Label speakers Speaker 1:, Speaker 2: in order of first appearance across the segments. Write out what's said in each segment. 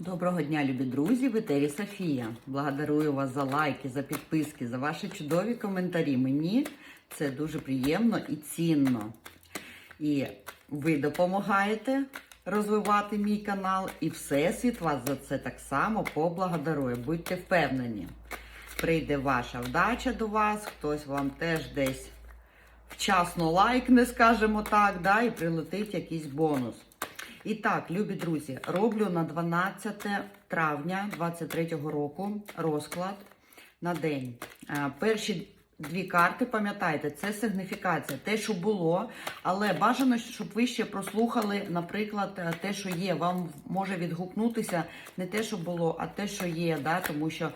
Speaker 1: Доброго дня, любі друзі! В етері Софія. Благодарую вас за лайки, за підписки, за ваші чудові коментарі. Мені це дуже приємно і цінно. І ви допомагаєте розвивати мій канал, і Всесвіт вас за це так само поблагодарує. Будьте впевнені, прийде ваша вдача до вас, хтось вам теж десь вчасно лайкне, скажімо так, да, і прилетить якийсь бонус. І так, любі друзі, роблю на 12 травня 23-го року розклад на день. Е, Перші дві карти, пам'ятайте, це сигніфікація, те, що було, але бажано, щоб ви ще прослухали, наприклад, е, те, що є. Вам може відгукнутися не те, що було, а те, що є, да? тому що.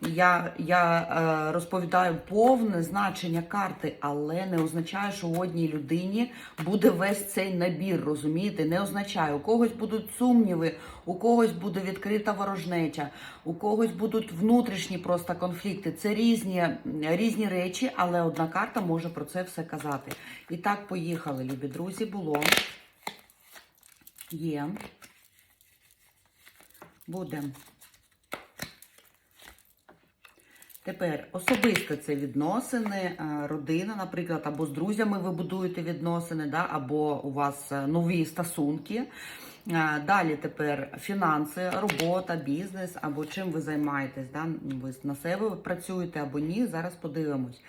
Speaker 1: Я, я е, розповідаю повне значення карти, але не означає, що у одній людині буде весь цей набір. Розумієте? Не означає. У когось будуть сумніви, у когось буде відкрита ворожнеча, у когось будуть внутрішні просто конфлікти. Це різні, різні речі, але одна карта може про це все казати. І так, поїхали, любі друзі. Було. Є. Буде. Тепер особисто це відносини, е, родина, наприклад, або з друзями ви будуєте відносини, да, або у вас е, нові стосунки. Е, Далі тепер фінанси, робота, бізнес, або чим ви займаєтесь. Да? Ви на себе працюєте або ні. Зараз подивимось.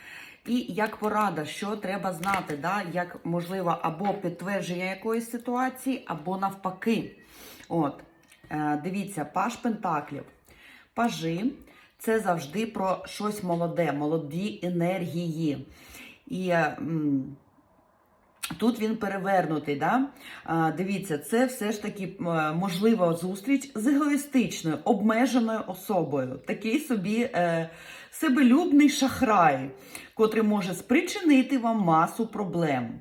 Speaker 1: І як порада, що треба знати, да? як можливо, або підтвердження якоїсь ситуації, або навпаки. От, дивіться, паш Пентаклів. Пажи це завжди про щось молоде, молоді енергії. І е, м, тут він перевернутий. Да? А, дивіться, це все ж таки е, можлива зустріч з егоїстичною, обмеженою особою. Такий собі е, себелюбний шахрай, котрий може спричинити вам масу проблем.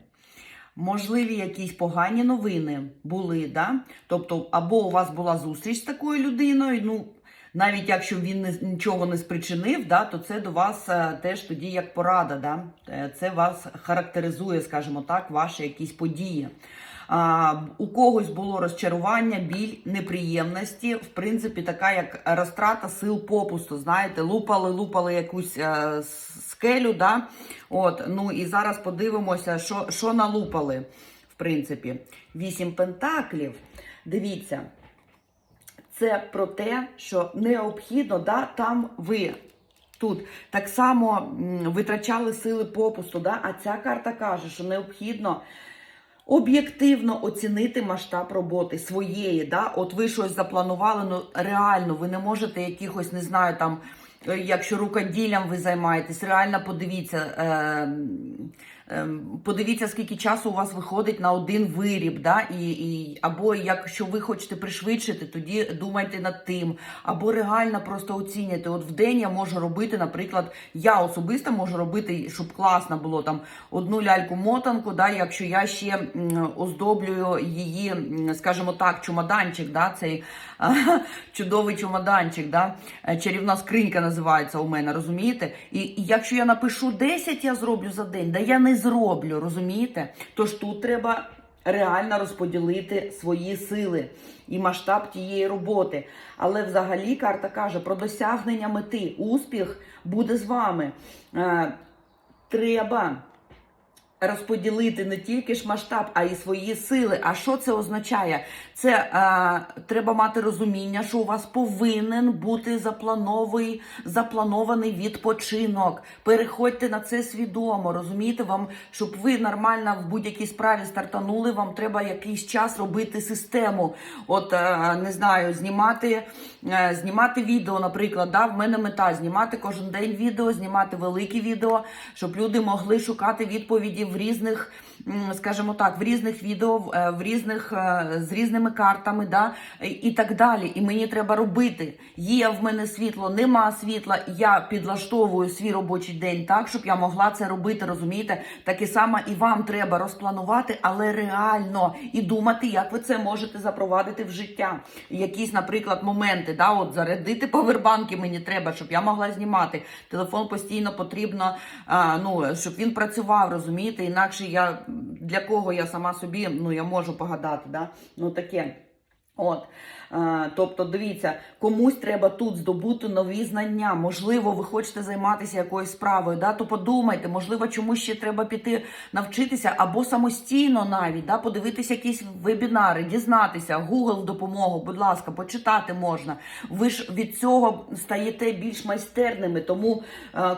Speaker 1: Можливі якісь погані новини були, да? Тобто, або у вас була зустріч з такою людиною, ну, навіть якщо він не, нічого не спричинив, да, то це до вас е, теж тоді як порада. Да? Е, Це вас характеризує, скажімо так, ваші якісь події. А, у когось було розчарування, біль, неприємності. В принципі, така як розтрата сил попусту. Знаєте, лупали, лупали якусь е, скелю. Да? От, ну і зараз подивимося, що, що налупали. В принципі, вісім пентаклів. Дивіться. Це про те, що необхідно, да, там ви тут так само витрачали сили попусту, да, а ця карта каже, що необхідно об'єктивно оцінити масштаб роботи своєї. Да? От ви щось запланували, ну реально, ви не можете якихось, не знаю, там. е, Якщо рукоділлям ви займаєтесь, реально подивіться, е, подивіться, скільки часу у вас виходить на один виріб, да? і, і, або якщо ви хочете пришвидшити, тоді думайте над тим, або реально просто оцінюйте. От в день я можу робити, наприклад, я особисто можу робити, щоб класно було там одну ляльку-мотанку, да? якщо я ще оздоблюю її, скажімо так, чумаданчик, да? цей чудовий чумаданчик, да? Е, чарівна скринька називається у мене, розумієте? І, і якщо я напишу 10, я зроблю за день, да я не зроблю, розумієте? Тож тут треба реально розподілити свої сили і масштаб тієї роботи. Але взагалі карта каже про досягнення мети. Успіх буде з вами. Е, треба розподілити не тільки ж масштаб, а й свої сили. А що це означає? Це е, треба мати розуміння, що у вас повинен бути заплановий, запланований відпочинок. Переходьте на це свідомо. Розумієте, вам, щоб ви нормально в будь-якій справі стартанули, вам треба якийсь час робити систему. От е, не знаю, знімати, е, знімати відео, наприклад. Да, в мене мета знімати кожен день відео, знімати великі відео, щоб люди могли шукати відповіді в різних, скажімо так, в різних відео, в, е, різних е, з різними картами, да, і- так далі. І мені треба робити. Є в мене світло, нема світла. Я підлаштовую свій робочий день так, щоб я могла це робити. Розумієте? Таке саме і вам треба розпланувати, але реально і думати, як ви це можете запровадити в життя. Якісь, наприклад, моменти, да, от зарядити павербанки мені треба, щоб я могла знімати. Телефон постійно потрібно, ну щоб він працював, розумієте? Інакше я для кого я сама собі ну я можу погадати, да? ну таке. От. Тобто, дивіться, комусь треба тут здобути нові знання. Можливо, ви хочете займатися якоюсь справою, да? то подумайте, можливо, чомусь ще треба піти навчитися або самостійно навіть да? подивитися якісь вебінари, дізнатися, Google допомогу, будь ласка, почитати можна. Ви ж від цього стаєте більш майстерними, тому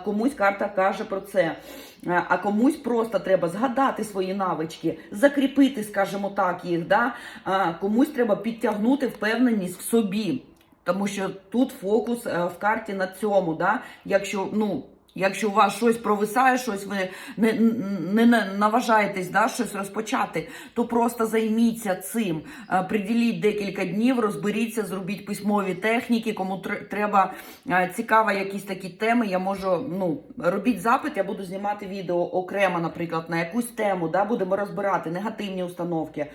Speaker 1: комусь карта каже про це. Е, А комусь просто треба згадати свої навички, закріпити, скажімо так, їх. Да? А комусь треба підтягнути впевненість в собі. Тому що тут фокус е, в карті на цьому. Да? Якщо, ну, якщо у вас щось провисає, щось ви не, не, не наважаєтесь да, щось розпочати, то просто займіться цим. Е, Приділіть декілька днів, розберіться, зробіть письмові техніки. Кому треба е, цікаво якісь такі теми, я можу ну робіть запит, я буду знімати відео окремо, наприклад, на якусь тему. Да, будемо розбирати негативні установки, е,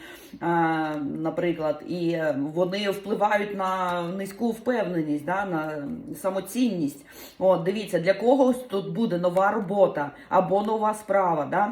Speaker 1: наприклад, і вони впливають на низьку впевненість, да, на самоцінність. От, дивіться, для когось тут буде нова робота або нова справа. Да?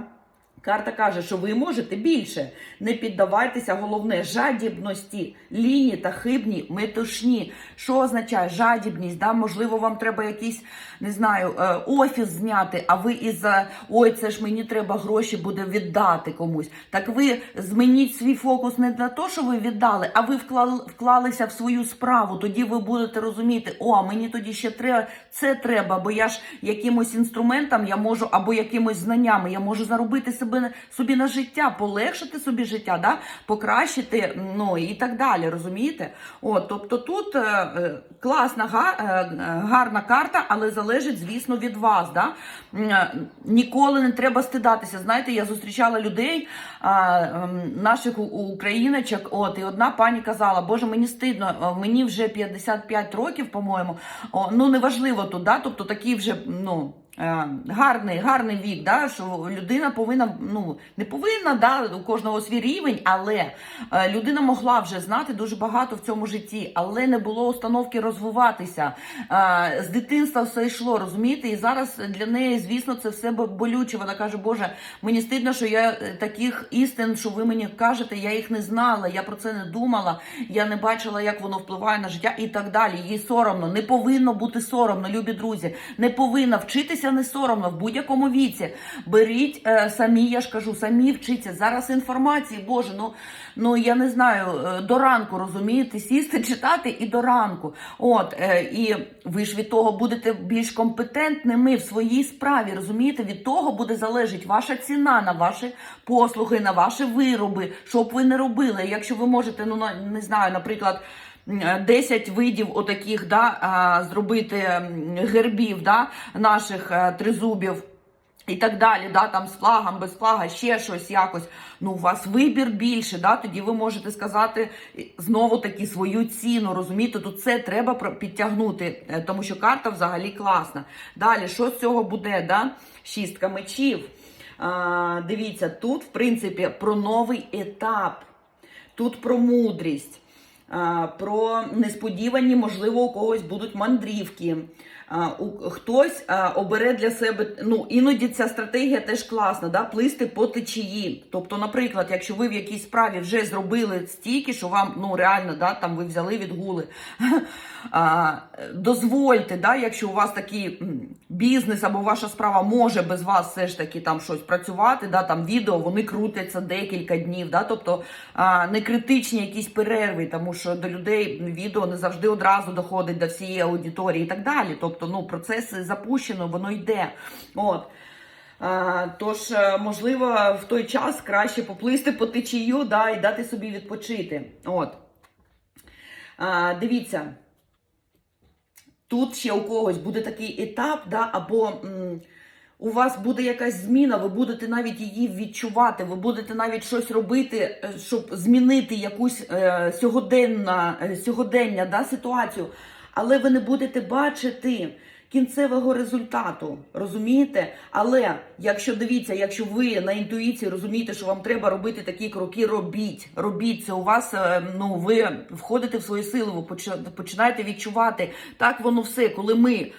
Speaker 1: Карта каже, що ви можете більше. Не піддавайтеся, головне, жадібності, лінії та хибні метушні. Що означає жадібність? Да? Можливо, вам треба якийсь, не знаю, е, офіс зняти, а ви із-за ой, це ж мені треба гроші буде віддати комусь. Так ви змініть свій фокус не на те, що ви віддали, а ви вклали, вклалися в свою справу. Тоді ви будете розуміти, о, мені тоді ще треба це треба, бо я ж якимось інструментом я можу або якимось знаннями я можу заробити себе собі на життя, полегшити собі життя, да? покращити, ну і так далі. Розумієте? От, тобто тут е, е, класна, е, гарна карта, але залежить, звісно, від вас. Да? Ніколи не треба стидатися. Знаєте, я зустрічала людей, ем, наших україночок, от, і одна пані казала, Боже, мені стидно, мені вже 55 років, по-моєму, ну неважливо тут, да? тобто такий вже, ну. Е, Гарний, гарний вік, да, що людина повинна, ну не повинна, да, у кожного свій рівень, але е, людина могла вже знати дуже багато в цьому житті, але не було установки розвиватися. Е, з дитинства все йшло, розумієте? І зараз для неї, звісно, це все болюче. Вона каже, Боже, мені стидно, що я таких істин, що ви мені кажете, я їх не знала, я про це не думала, я не бачила, як воно впливає на життя і так далі. Їй соромно, не повинно бути соромно, любі друзі. Не повинна вчитися не соромно в будь-якому віці. Беріть е, самі, я ж кажу, самі вчіться. Зараз інформації, Боже, ну, ну я не знаю, е, до ранку розумієте, сісти, читати і до ранку. От, е, і ви ж від того будете більш компетентними в своїй справі. Розумієте, від того буде залежить ваша ціна на ваші послуги, на ваші вироби, що б ви не робили. Якщо ви можете, ну не знаю, наприклад. М, 10 видів отаких, да, зробити гербів да, наших е, тризубів. І так далі, да, там з флагом, без флага, ще щось якось. Ну, у вас вибір більше, да, тоді ви можете сказати знову таки свою ціну. Розумієте, тут це треба підтягнути, е, тому що карта взагалі класна. Далі, що з цього буде? Да? Шістка мечів. А, дивіться, тут, в принципі, про новий етап, тут про мудрість. Про несподівані, можливо, у когось будуть мандрівки. Хтось обере для себе, ну іноді ця стратегія теж класна, да, плисти по течії. Тобто, наприклад, якщо ви в якійсь справі вже зробили стільки, що вам ну реально да, там ви взяли відгули, а, дозвольте, да, якщо у вас такий бізнес або ваша справа може без вас все ж таки там щось працювати, да, там відео вони крутяться декілька днів, да, тобто а, не критичні якісь перерви, тому що до людей відео не завжди одразу доходить до всієї аудиторії і так далі. Тобто, ну процес запущено, воно йде. От. А, тож, е, можливо, в той час краще поплисти по течію да, і дати собі відпочити. От. А, дивіться, тут ще у когось буде такий етап, да, або м, у вас буде якась зміна, ви будете навіть її відчувати, ви будете навіть щось робити, е, щоб змінити якусь е, сьогоденна, е, сьогодення да, ситуацію, але ви не будете бачити. Кінцевого результату, розумієте? Але якщо дивіться, якщо ви на інтуїції розумієте, що вам треба робити такі кроки, робіть. Робіть це у вас. е, Ну ви входите в свої сили, ви починаєте відчувати. Так воно все, коли ми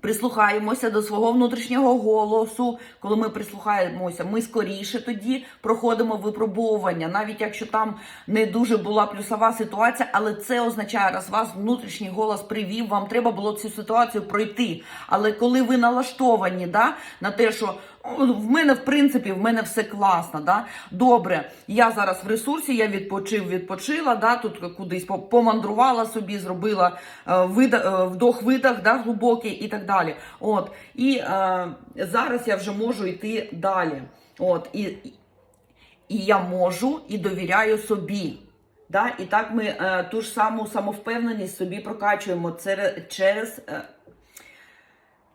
Speaker 1: Прислухаємося до свого внутрішнього голосу. Коли ми прислухаємося, ми скоріше тоді проходимо випробування, навіть якщо там не дуже була плюсова ситуація, але це означає, раз вас внутрішній голос привів, вам треба було цю ситуацію пройти. Але коли ви налаштовані да, на те, що «О, в мене в принципі в мене все класно, да, добре, я зараз в ресурсі, я відпочив, відпочила, да, тут кудись помандрувала собі, зробила е, е, вдох-видах, да, глибокий і так далі. От і е, зараз я вже можу йти далі. От і, і я можу і довіряю собі. Да? І так ми е, ту ж саму самовпевненість собі прокачуємо через е,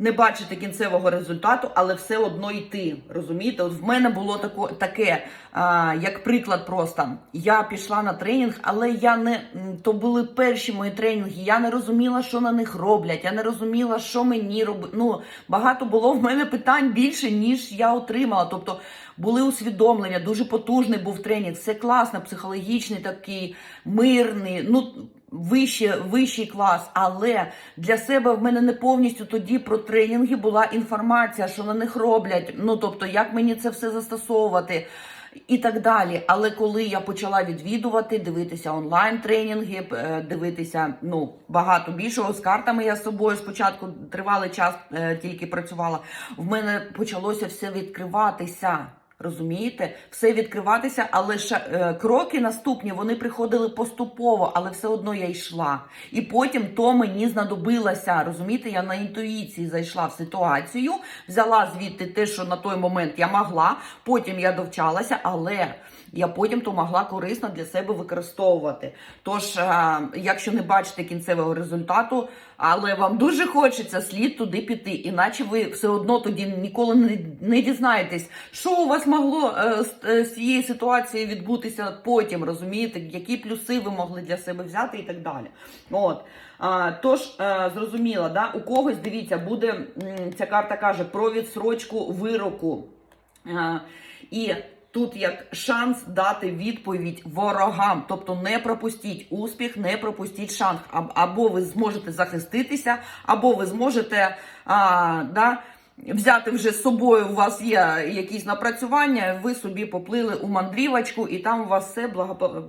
Speaker 1: не бачити кінцевого результату, але все одно йти. Розумієте? От в мене було тако, таке, а, як приклад, просто я пішла на тренінг, але я не то були перші мої тренінги. Я не розуміла, що на них роблять. Я не розуміла, що мені робити. Ну багато було в мене питань більше, ніж я отримала. Тобто були усвідомлення, дуже потужний був тренінг. Все класно, психологічний, такий мирний. Ну вище, вищий клас, але для себе в мене не повністю тоді про тренінги була інформація, що на них роблять. Ну тобто, як мені це все застосовувати. І так далі. Але коли я почала відвідувати, дивитися онлайн тренінги, е, дивитися ну багато більшого з картами я з собою спочатку тривалий час е, тільки працювала. В мене почалося все відкриватися. Розумієте, все відкриватися, але ша, е, кроки наступні вони приходили поступово, але все одно я йшла. І потім то мені знадобилося. Розумієте, я на інтуїції зайшла в ситуацію, взяла звідти те, що на той момент я могла. Потім я довчалася, але я потім то могла корисно для себе використовувати. Тож, е, якщо не бачите кінцевого результату, але вам дуже хочеться слід туди піти, іначе ви все одно тоді ніколи не, дізнаєтесь, що у вас могло е, з, е, з цієї ситуації відбутися потім, розумієте, які плюси ви могли для себе взяти і так далі. От. Тож, зрозуміло, да? у когось, дивіться, буде, ця карта каже про відсрочку вироку. І Тут як шанс дати відповідь ворогам, тобто не пропустіть успіх, не пропустіть шанс. Або ви зможете захиститися, або ви зможете а, да, взяти вже з собою. У вас є якісь напрацювання, ви собі поплили у мандрівочку, і там у вас все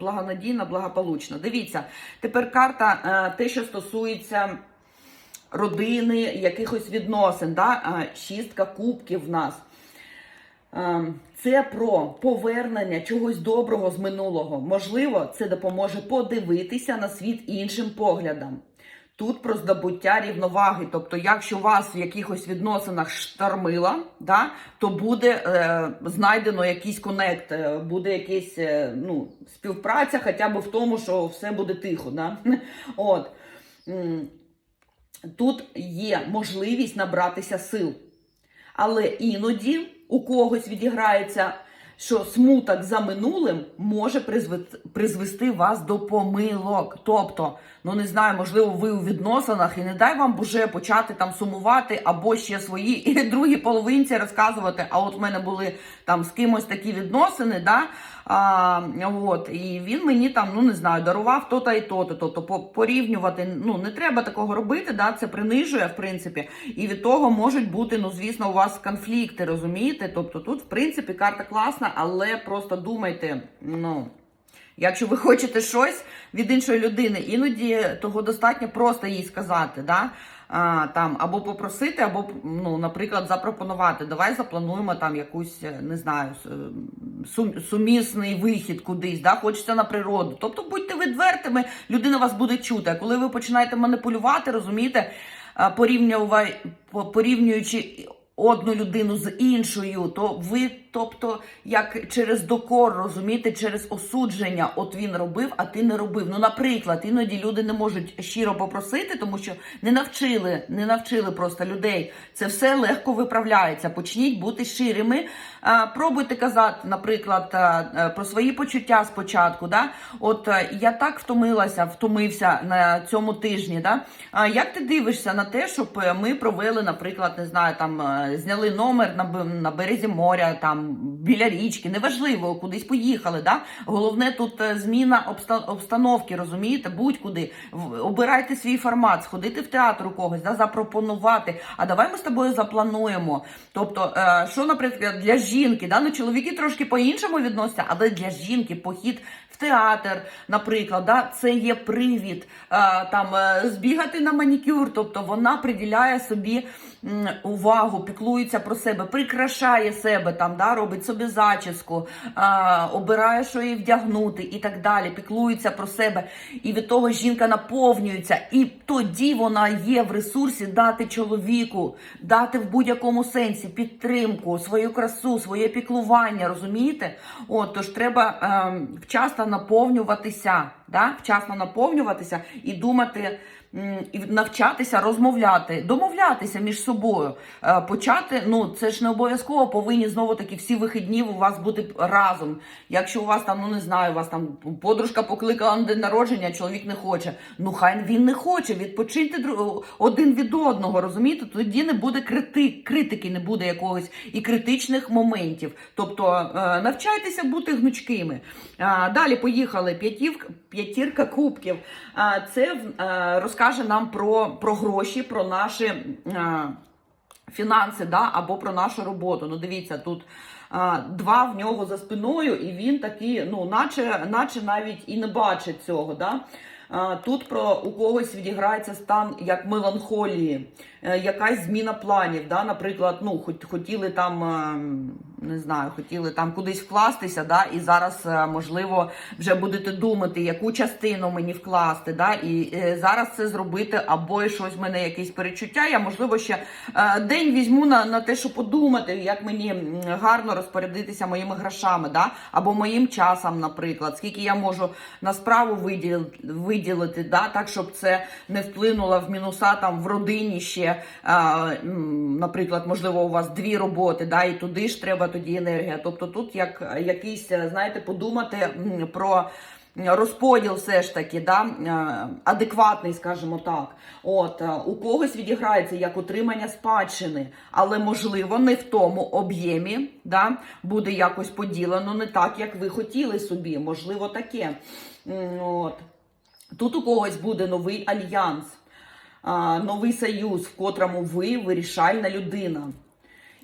Speaker 1: благонадійно, благополучно. Дивіться, тепер карта е, те, що стосується родини, якихось відносин. Да? Шістка кубків в нас. Це про повернення чогось доброго з минулого. Можливо, це допоможе подивитися на світ іншим поглядом. Тут про здобуття рівноваги. Тобто, якщо вас в якихось відносинах штормила, да, то буде е, знайдено якийсь конект, е, буде якась е, ну, співпраця, хоча б в тому, що все буде тихо. Да? От. Тут є можливість набратися сил. Але іноді у когось відіграється, що смуток за минулим може призвести, вас до помилок. Тобто, ну не знаю, можливо, ви у відносинах і не дай вам боже почати там сумувати або ще свої і другій половинці розказувати. А от в мене були там з кимось такі відносини, да? А, от, і він мені там, ну не знаю, дарував то-то і то-то. Тобто порівнювати, ну не треба такого робити, да? це принижує, в принципі. І від того можуть бути, ну звісно, у вас конфлікти, розумієте? Тобто тут, в принципі, карта класна, але просто думайте, ну. Якщо ви хочете щось від іншої людини, іноді того достатньо просто їй сказати, да? А, там, або попросити, або, ну, наприклад, запропонувати. Давай заплануємо там якусь, е, не знаю, е, сум, сумісний вихід кудись, да? хочеться на природу. Тобто будьте відвертими, людина вас буде чути. А коли ви починаєте маніпулювати, розумієте, порівнюючи одну людину з іншою, то ви, тобто, як через докор, розумієте, через осудження, от він робив, а ти не робив. Ну, наприклад, іноді люди не можуть щиро попросити, тому що не навчили, не навчили просто людей. Це все легко виправляється. Почніть бути щирими. А, Пробуйте казати, наприклад, а, про свої почуття спочатку. Да? От а, я так втомилася, втомився на цьому тижні. Да? А як ти дивишся на те, щоб е, ми провели, наприклад, не знаю, там е, зняли номер на, на березі моря, там біля річки, неважливо, кудись поїхали. Да? Головне тут е, зміна обстановки, розумієте, будь-куди. Обирайте свій формат, сходити в театр у когось, да, запропонувати. А давай ми з тобою заплануємо. Тобто, е, що, наприклад, для жінки, да? ну, чоловіки трошки по-іншому відносяться, але для жінки похід в театр, наприклад, да? це є привід е, там збігати на манікюр. Тобто вона приділяє собі увагу, піклується про себе, прикрашає себе, там, да? Робить собі зачіску, е, обирає, що їй вдягнути і так далі. Піклується про себе. І від того жінка наповнюється. І тоді вона є в ресурсі дати чоловіку, дати в будь-якому сенсі підтримку, свою красу, своє піклування. Розумієте? От тож треба ем, вчасно наповнюватися, да? вчасно наповнюватися і думати. І навчатися розмовляти, домовлятися між собою, Е, почати. Ну це ж не обов'язково повинні знову таки всі вихідні у вас бути разом. Якщо у вас там, ну не знаю, у вас там подружка покликала на день народження, чоловік не хоче. Ну хай він не хоче. Відпочиньте один від одного, розумієте? Тоді не буде крити, критики, не буде якогось і критичних моментів. Тобто е, навчайтеся бути гнучкими. Далі поїхали. П'ятірка кубків. Це е, розкаже нам про, про гроші, про наші. е, Фінанси, да, або про нашу роботу. Ну, дивіться, тут а, два в нього за спиною, і він такий, ну, наче, наче навіть і не бачить цього. Да? А, тут про у когось відіграється стан як меланхолії, е, якась зміна планів. Да? Наприклад, ну, хот- хотіли там, е, не знаю, хотіли там кудись вкластися, да? і зараз, е, можливо, вже будете думати, яку частину мені вкласти. Да? І е, зараз це зробити, або щось в мене якесь перечуття. Я, можливо, ще е, день візьму на, на те, щоб подумати, як мені гарно розпорядитися моїми грошами, да? або моїм часом, наприклад, скільки я можу на справу виділити, виділити да? так, щоб це не вплинуло в мінуса там в родині ще. Наприклад, можливо, у вас дві роботи, да? і туди ж треба тоді енергія. Тобто тут як якийсь, е, знаєте, подумати про. Розподіл все ж таки, да, е, адекватний, скажімо так. От е, у когось відіграється як отримання спадщини, але можливо не в тому об'ємі, да, буде якось поділено не так, як ви хотіли собі. Можливо, таке. От. Тут у когось буде новий альянс, новий союз, в котрому ви вирішальна людина.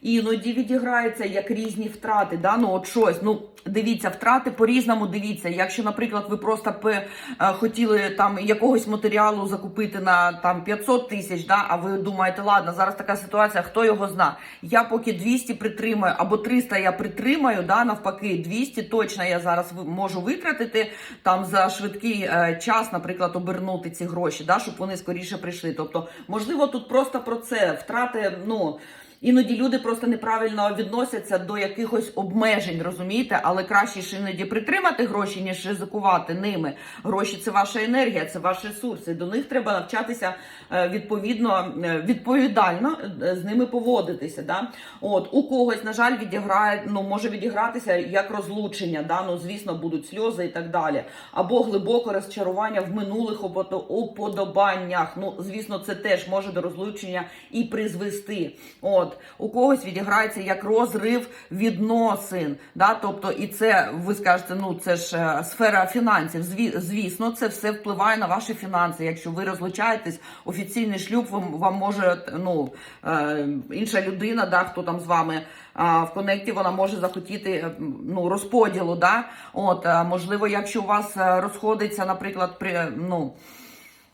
Speaker 1: Іноді відіграється як різні втрати. Да? Ну, от щось. Ну, дивіться, втрати по-різному дивіться. Якщо, наприклад, ви просто пе- е, хотіли там якогось матеріалу закупити на там 500 тисяч, да? а ви думаєте, ладно, зараз така ситуація, хто його зна. Я поки 200 притримаю, або 300 я притримаю, да? навпаки, 200 точно я зараз можу витратити там за швидкий е, час, наприклад, обернути ці гроші, да? щоб вони скоріше прийшли. Тобто, можливо, тут просто про це втрати, ну. Іноді люди просто неправильно відносяться до якихось обмежень, розумієте? Але краще ж іноді притримати гроші, ніж ризикувати ними. Гроші це ваша енергія, це ваш ресурс. І до них треба навчатися е, відповідно е, відповідально е, з ними поводитися. Да? От у когось, на жаль, відіграє, ну може відігратися як розлучення. Да? Ну звісно, будуть сльози і так далі. Або глибоке розчарування в минулих уподобаннях. Ну, звісно, це теж може до розлучення і призвести. От у когось відіграється як розрив відносин. Да? Тобто, і це ви скажете, ну це ж е, сфера фінансів. Звісно, це все впливає на ваші фінанси. Якщо ви розлучаєтесь, офіційний шлюб вам, вам може ну е, інша людина, да, хто там з вами. В конекті вона може захотіти е, ну, розподілу. Да? От, е, можливо, якщо у вас е, розходиться, наприклад, при ну.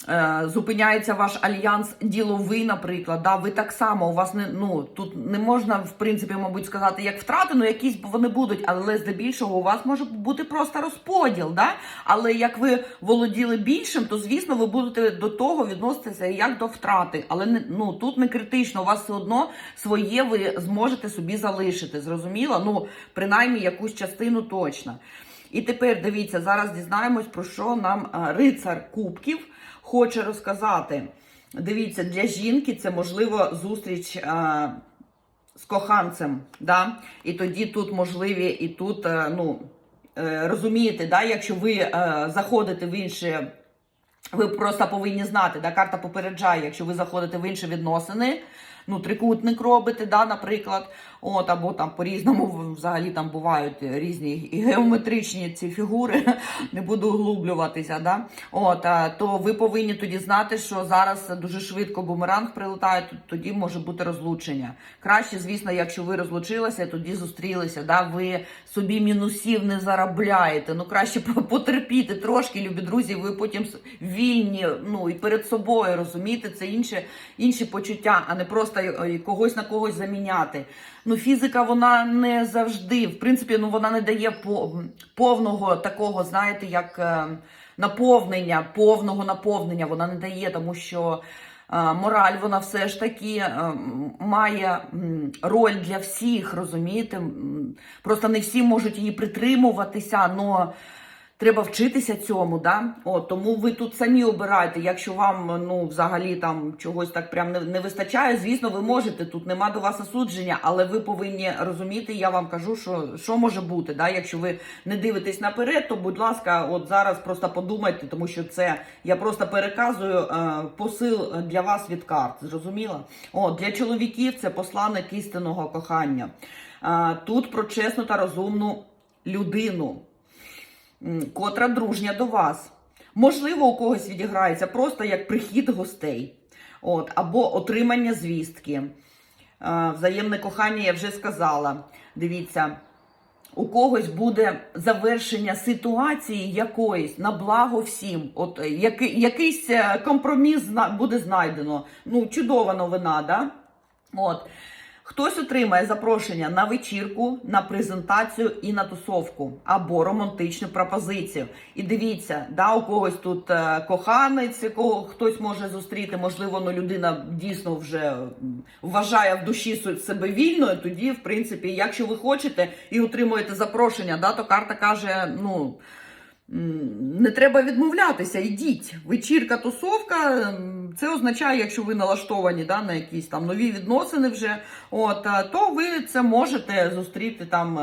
Speaker 1: Е, зупиняється ваш альянс діловий, наприклад, да, ви так само, у вас не ну тут не можна, в принципі, мабуть, сказати, як втрати, ну якісь вони будуть, але здебільшого у вас може бути просто розподіл. Да? Але як ви володіли більшим, то звісно ви будете до того відноситися як до втрати. Але не ну тут не критично, у вас все одно своє ви зможете собі залишити. Зрозуміло? Ну, принаймні якусь частину точно. І тепер дивіться, зараз дізнаємось, про що нам а, рицар кубків хоче розказати. Дивіться, для жінки це можливо зустріч а, з коханцем. Да? І тоді тут можливі, і тут, а, ну, е, розумієте, да? якщо ви а, заходите в інше Ви просто повинні знати, да, карта попереджає, якщо ви заходите в інші відносини, ну, трикутник робите, да, наприклад, от, або там по-різному взагалі там бувають різні і геометричні ці фігури, не буду углублюватися, да, от, то ви повинні тоді знати, що зараз дуже швидко бумеранг прилетає, тоді може бути розлучення. Краще, звісно, якщо ви розлучилися, тоді зустрілися, да, ви собі мінусів не заробляєте, ну краще потерпіти трошки, любі друзі, ви потім вільні, ну і перед собою розумієте, це інше, інші почуття, а не просто е, когось на когось заміняти. Ну, фізика вона не завжди, в принципі, ну вона не дає повного такого, знаєте, як е, наповнення, повного наповнення вона не дає, тому що. е, Мораль, вона все ж таки е, має роль для всіх, розумієте? Просто не всі можуть її притримуватися, але треба вчитися цьому, да? От, тому ви тут самі обирайте. Якщо вам ну, взагалі там чогось так прям не, не вистачає, звісно, ви можете. Тут нема до вас осудження, але ви повинні розуміти, я вам кажу, що, що може бути. Да? Якщо ви не дивитесь наперед, то будь ласка, от зараз просто подумайте, тому що це я просто переказую е, посил для вас від карт. Зрозуміло? От, для чоловіків це посланник істинного кохання. Е, тут про чесну та розумну людину котра дружня до вас. Можливо, у когось відіграється просто як прихід гостей, от, або отримання звістки. Е, Взаємне кохання я вже сказала. Дивіться, у когось буде завершення ситуації якоїсь на благо всім. От е, який, якийсь е, компроміс буде знайдено. Ну, чудова новина, да? От. Хтось отримає запрошення на вечірку, на презентацію і на тусовку або романтичну пропозицію. І дивіться, да, у когось тут е, коханець, якого хтось може зустріти. Можливо, ну, людина дійсно вже вважає в душі себе вільною. Тоді, в принципі, якщо ви хочете і отримуєте запрошення, да, то карта каже, ну. Не треба відмовлятися, йдіть. Вечірка, тусовка. Це означає, якщо ви налаштовані да, на якісь там нові відносини вже, от, е, то ви це можете зустріти там.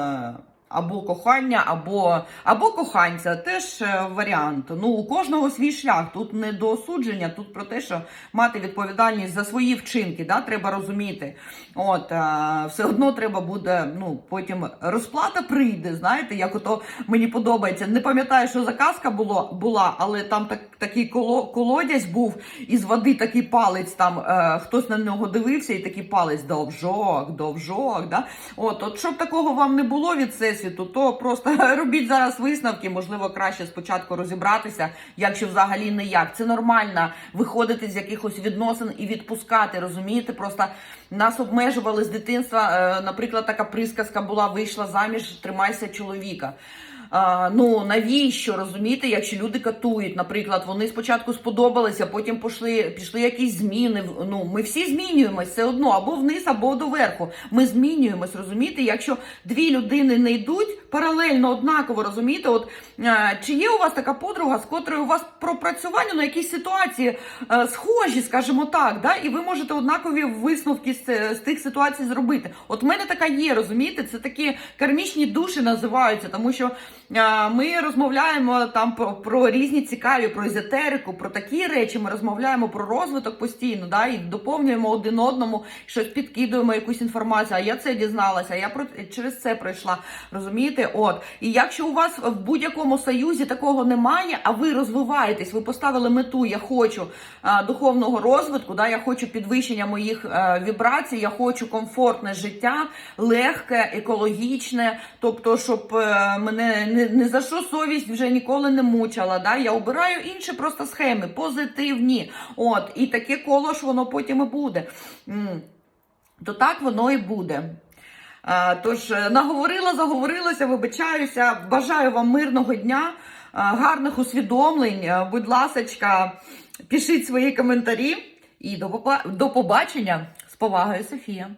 Speaker 1: Або кохання, або, або коханця, теж е, варіант. Ну, у кожного свій шлях. Тут не до осудження, тут про те, що мати відповідальність за свої вчинки, да, треба розуміти. От, е, все одно треба буде, ну, потім розплата прийде, знаєте, як ото мені подобається. Не пам'ятаю, що заказка було, була, але там так, такий коло, колодязь був, із води такий палець, там е, хтось на нього дивився, і такий палець довжок, довжок. Да? От, от щоб такого вам не було від всесвіту, то просто робіть зараз висновки. Можливо, краще спочатку розібратися, якщо взагалі не як. Це нормально виходити з якихось відносин і відпускати. Розумієте? Просто нас обмежували з дитинства. Е, наприклад, така присказка була: вийшла заміж, тримайся чоловіка. Ну навіщо розумієте, якщо люди катують, наприклад, вони спочатку сподобалися, потім пішли, пішли якісь зміни. Ну ми всі змінюємось все одно, або вниз, або доверху. Ми змінюємось, розумієте? Якщо дві людини не йдуть паралельно, однаково розумієте, от е, чи є у вас така подруга, з котрою у вас пропрацювання на якісь ситуації е, схожі, скажімо так, да? і ви можете однакові висновки з, з тих ситуацій зробити. От в мене така є, розумієте, це такі кармічні душі називаються, тому що е, ми розмовляємо там про, про різні цікаві, про езотерику, про такі речі. Ми розмовляємо про розвиток постійно, да, і доповнюємо один одному, щось підкидуємо якусь інформацію. А я це дізналася, а я про через це пройшла. Розумієте? От і якщо у вас в будь-якому союзі такого немає, а ви розвиваєтесь, ви поставили мету, я хочу е, духовного розвитку, да, я хочу підвищення моїх е, вібрацій, я хочу комфортне життя, легке, екологічне, тобто, щоб е, мене не, не за що совість вже ніколи не мучила. Да? Я обираю інші просто схеми, позитивні. От, і таке коло ж воно потім і буде. То так воно і буде. Е, Тож е, наговорила, заговорилася, вибачаюся. Бажаю вам мирного дня, е, гарних усвідомлень. Будь ласочка, пишіть свої коментарі і до побачення з повагою, Софія.